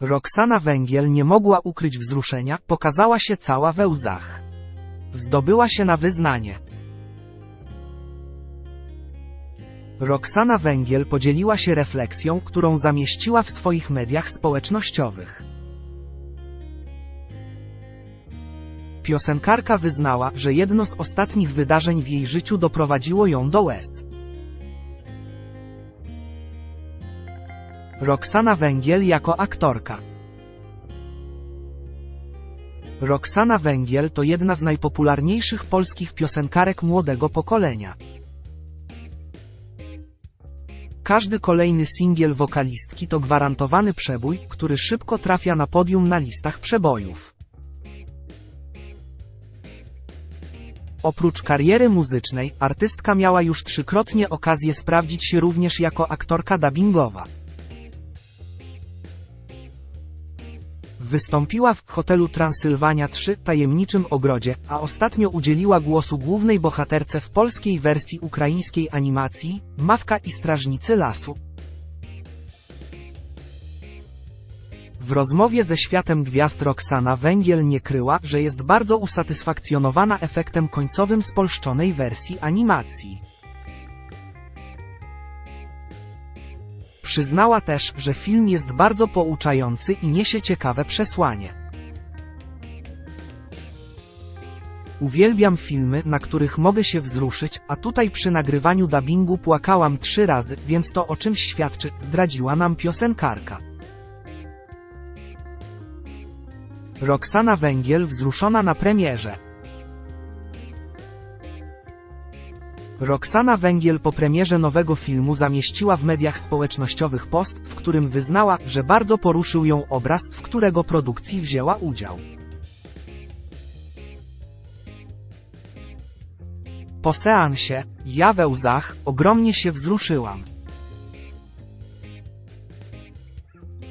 Roxana Węgiel nie mogła ukryć wzruszenia, pokazała się cała we łzach. Zdobyła się na wyznanie. Roxana Węgiel podzieliła się refleksją, którą zamieściła w swoich mediach społecznościowych. Piosenkarka wyznała, że jedno z ostatnich wydarzeń w jej życiu doprowadziło ją do łez. Roxana Węgiel jako aktorka. Roxana Węgiel to jedna z najpopularniejszych polskich piosenkarek młodego pokolenia. Każdy kolejny singiel wokalistki to gwarantowany przebój, który szybko trafia na podium na listach przebojów. Oprócz kariery muzycznej, artystka miała już trzykrotnie okazję sprawdzić się również jako aktorka dubbingowa. Wystąpiła w hotelu Transylwania 3 Tajemniczym Ogrodzie, a ostatnio udzieliła głosu głównej bohaterce w polskiej wersji ukraińskiej animacji Mawka i Strażnicy Lasu. W rozmowie ze światem gwiazd Roxana Węgiel nie kryła, że jest bardzo usatysfakcjonowana efektem końcowym spolszczonej wersji animacji. Przyznała też, że film jest bardzo pouczający i niesie ciekawe przesłanie. Uwielbiam filmy, na których mogę się wzruszyć, a tutaj przy nagrywaniu dubbingu płakałam trzy razy, więc to o czymś świadczy, zdradziła nam piosenkarka. Roxana Węgiel wzruszona na premierze. Roxana Węgiel po premierze nowego filmu zamieściła w mediach społecznościowych post, w którym wyznała, że bardzo poruszył ją obraz, w którego produkcji wzięła udział. Po seansie, ja we łzach, ogromnie się wzruszyłam.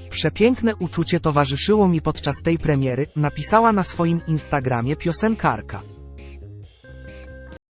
Przepiękne uczucie towarzyszyło mi podczas tej premiery, napisała na swoim Instagramie piosenkarka.